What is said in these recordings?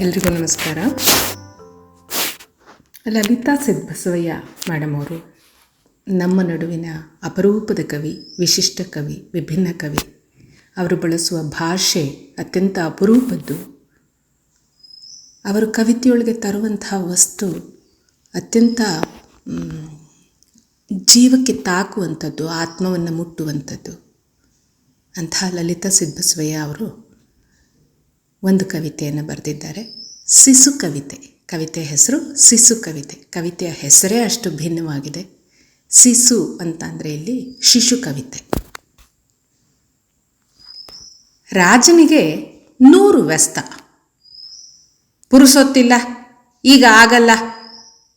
ಎಲ್ರಿಗೂ ನಮಸ್ಕಾರ. ಲಲಿತಾ ಸಿದ್ಬಸವಯ್ಯ ಮೇಡಮ್ ಅವರು ನಮ್ಮ ನಡುವಿನ ಅಪರೂಪದ ಕವಿ, ವಿಶಿಷ್ಟ ಕವಿ, ವಿಭಿನ್ನ ಕವಿ. ಅವರು ಬಳಸುವ ಭಾಷೆ ಅತ್ಯಂತ ಅಪರೂಪದ್ದು. ಅವರು ಕವಿತೆಯೊಳಗೆ ತರುವಂತಹ ವಸ್ತು ಅತ್ಯಂತ ಜೀವಕ್ಕೆ ತಾಕುವಂಥದ್ದು, ಆತ್ಮವನ್ನು ಮುಟ್ಟುವಂಥದ್ದು. ಅಂತಹ ಲಲಿತಾ ಸಿದ್ಬಸವಯ್ಯ ಅವರು ಒಂದು ಕವಿತೆಯನ್ನು ಬರೆದಿದ್ದಾರೆ. ಸಿಸು ಕವಿತೆ. ಕವಿತೆಯ ಹೆಸರು ಸಿಸು ಕವಿತೆ. ಕವಿತೆಯ ಹೆಸರೇ ಅಷ್ಟು ಭಿನ್ನವಾಗಿದೆ. ಸಿಸು ಅಂತಂದರೆ ಇಲ್ಲಿ ಶಿಶು ಕವಿತೆ. ರಾಜನಿಗೆ ನೂರು ವ್ಯಸ್ತ. ಪುರುಸೊತ್ತಿಲ್ಲ ಈಗ ಆಗಲ್ಲ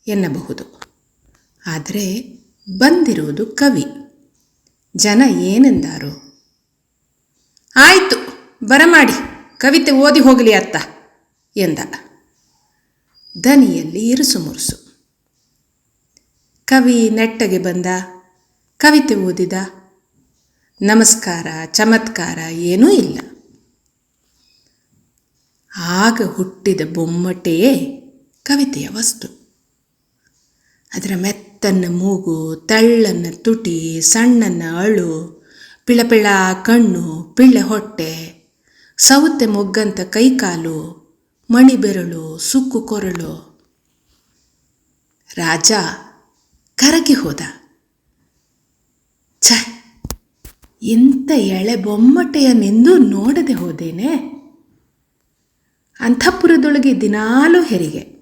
ಎನ್ನಬಹುದು. ಆದರೆ ಬಂದಿರುವುದು ಕವಿ. ಜನ ಏನೆಂದಾರು. ಆಯಿತು, ಬರಮಾಡಿ. ಕವಿತೆ ಓದಿ ಹೋಗಲಿ ಅತ್ತ ಎಂದ. ದನಿಯಲ್ಲಿ ಇರುಸು ಮುರುಸು. ಕವಿ ನೆಟ್ಟಗೆ ಬಂದ, ಕವಿತೆ ಓದಿದ. ನಮಸ್ಕಾರ, ಚಮತ್ಕಾರ ಏನೂ ಇಲ್ಲ. ಆಗ ಹುಟ್ಟಿದ ಬೊಮ್ಮಟೆಯೇ ಕವಿತೆಯ ವಸ್ತು. ಅದರ ಮೆತ್ತನ್ನ ಮೂಗು, ತಳ್ಳನ್ನ ತುಟಿ, ಸಣ್ಣನ್ನ ಅಳು, ಪಿಳಪಿಳ ಕಣ್ಣು, ಪಿಳ್ಳೆ ಹೊಟ್ಟೆ ಸೌತೆ ಮೊಗ್ಗಂತ ಕೈಕಾಲು, ಮಣಿಬೆರಳು, ಸುಕ್ಕು ಕೊರಳು. ರಾಜ ಕರಗಿ ಹೋದ. ಛ ಇಂಥ ಎಳೆ ಬೊಮ್ಮಟೆಯನ್ನೆಂದೂ ನೋಡದೆ ಹೋದೇನೆ? ಅಂತಃಪುರದೊಳಗೆ ದಿನಾಲೂ ಹೆರಿಗೆ.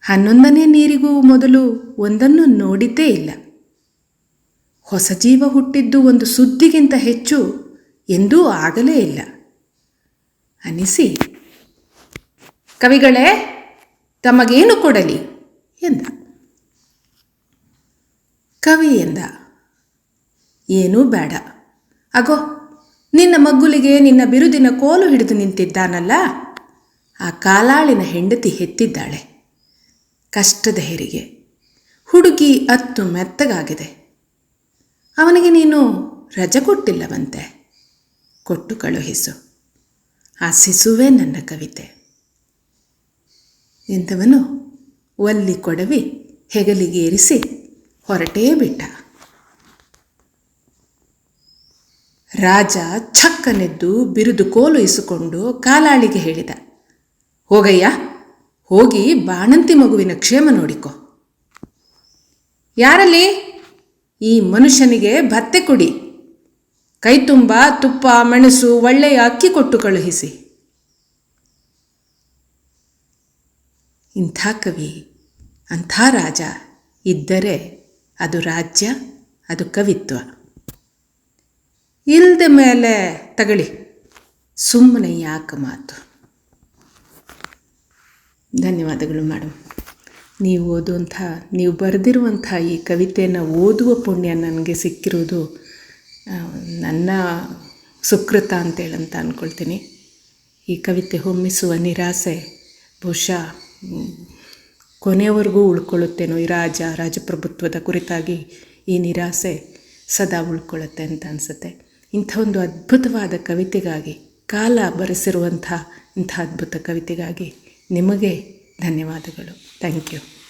ಹನ್ನೊಂದನೇ ನೀರಿಗೂ ಮೊದಲು ಒಂದನ್ನು ನೋಡಿದ್ದೇ ಇಲ್ಲ. ಹೊಸ ಜೀವ ಹುಟ್ಟಿದ್ದು ಒಂದು ಸುದ್ದಿಗಿಂತ ಹೆಚ್ಚು ಎಂದೂ ಆಗಲೇ ಇಲ್ಲ. ಅನಿಸಿ, ಕವಿಗಳೇ, ತಮಗೇನು ಕೊಡಲಿ ಎಂದ. ಕವಿ ಎಂದ, ಏನೂ ಬೇಡ. ಅಗೋ, ನಿನ್ನ ಮಗ್ಗುಲಿಗೆ ನಿನ್ನ ಬಿರುದಿನ ಕೋಲು ಹಿಡಿದು ನಿಂತಿದ್ದಾನಲ್ಲ? ಆ ಕಾಲಾಳಿನ ಹೆಂಡತಿ ಹೆತ್ತಿದ್ದಾಳೆ. ಕಷ್ಟದ ಹೆರಿಗೆ. ಹುಡುಗಿ ಅತ್ತು ಮೆತ್ತಗಾಗಿದೆ. ಅವನಿಗೆ ನೀನು ರಜೆ ಕೊಟ್ಟಿಲ್ಲವಂತೆ. ಕೊಟ್ಟು ಕಳುಹಿಸು. ಆ ಸಿಸುವೆ ನನ್ನ ಕವಿತೆ. ಎಂದವನು ಒಲ್ಲಿ ಕೊಡವಿ, ಹೆಗಲಿಗೇರಿಸಿ ಹೊರಟೇ ಬಿಟ್ಟ. ರಾಜ ಛಕ್ಕನೆದ್ದು ಬಿರುದು ಕೋಲು ಇಸಿಕೊಂಡು ಕಾಲಾಳಿಗೆ ಹೇಳಿದ, ಹೋಗಯ್ಯ, ಹೋಗಿ ಬಾಣಂತಿ ಮಗುವಿನ ಕ್ಷೇಮ ನೋಡಿಕೊ. ಯಾರಲ್ಲಿ? ಈ ಮನುಷ್ಯನಿಗೆ ಭತ್ತೆ ಕೊಡಿ ಕೈ ತುಂಬ ತುಪ್ಪ, ಮೆಣಸು, ಒಳ್ಳೆಯ ಅಕ್ಕಿ ಕೊಟ್ಟು ಕಳುಹಿಸಿ. ಇಂಥ ಕವಿ, ಅಂಥ ರಾಜ ಇದ್ದರೆ ಅದು ರಾಜ್ಯ, ಅದು ಕವಿತ್ವ. ಇಲ್ಲದ ಮೇಲೆ ತಗಳಿ ಸುಮ್ಮನೆ ಯಾಕೆ ಮಾತು? ಧನ್ಯವಾದಗಳು ಮೇಡಮ್ ನೀವು ಓದುವಂಥ, ನೀವು ಬರೆದಿರುವಂಥ ಈ ಕವಿತೆಯನ್ನು ಓದುವ ಪುಣ್ಯ ನನಗೆ ಸಿಕ್ಕಿರೋದು ನನ್ನ ಸುಕೃತ ಅಂತೇಳಂತ ಅಂದ್ಕೊಳ್ತೀನಿ ಈ ಕವಿತೆ ಹೊಮ್ಮಿಸುವ ನಿರಾಸೆ ಬಹುಶಃ ಕೊನೆಯವರೆಗೂ ಉಳ್ಕೊಳ್ಳುತ್ತೇನೋ ಈ ರಾಜ, ರಾಜಪ್ರಭುತ್ವದ ಕುರಿತಾಗಿ ಈ ನಿರಾಸೆ ಸದಾ ಉಳ್ಕೊಳ್ಳುತ್ತೆ ಅಂತ ಅನಿಸುತ್ತೆ. ಇಂಥ ಒಂದು ಅದ್ಭುತವಾದ ಕವಿತೆಗಾಗಿ, ಕಾಲ ಬರೆಸಿರುವಂಥ ಇಂಥ ಅದ್ಭುತ ಕವಿತೆಗಾಗಿ ನಿಮಗೆ ಧನ್ಯವಾದಗಳು. Thank you.